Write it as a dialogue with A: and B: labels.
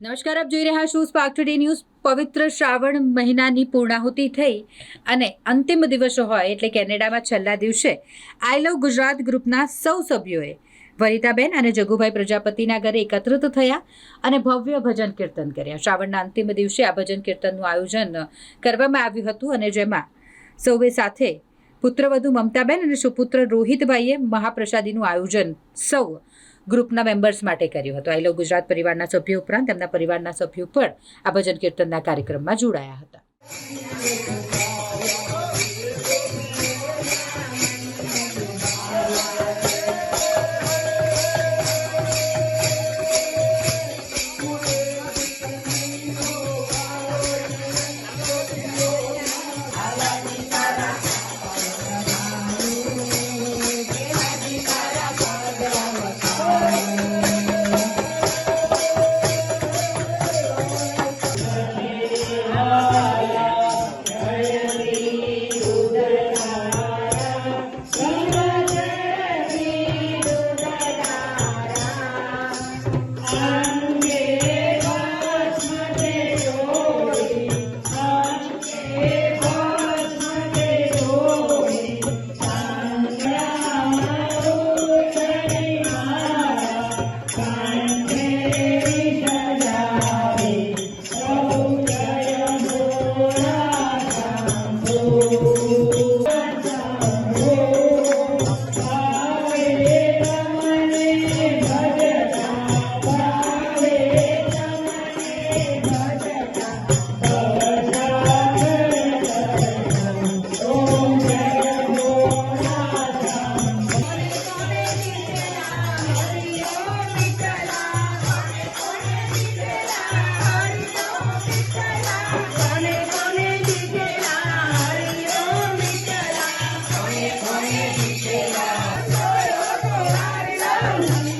A: નમસ્કાર, આપ જોઈ રહ્યા છો સ્પાર્ક ટુડે ન્યૂઝ પવિત્ર શ્રાવણ મહિનાની પૂર્ણાહુતિ થઈ અને અંતિમ દિવસો હોય એટલે કેનેડામાં છેલ્લા દિવસે આઈ લવ ગુજરાત ગ્રુપના સૌ સભ્યોએ વરિતાબેન અને જગુભાઈ પ્રજાપતિના ઘરે એકત્રિત થયા અને ભવ્ય ભજન કીર્તન કર્યા. શ્રાવણના અંતિમ દિવસે આ ભજન કીર્તનનું આયોજન કરવામાં આવ્યું હતું અને જેમાં સૌએ સાથે પુત્રવધુ મમતાબેન અને સુપુત્ર રોહિતભાઈએ મહાપ્રસાદીનું આયોજન સૌ ગ્રુપના મેમ્બર્સ માટે કર્યો હતો. આઈ લવ ગુજરાત પરિવારના સભ્યો ઉપરાંત તેમના પરિવારના સભ્યો પણ આ ભજન કીર્તનના કાર્યક્રમમાં જોડાયા હતા. Thank you.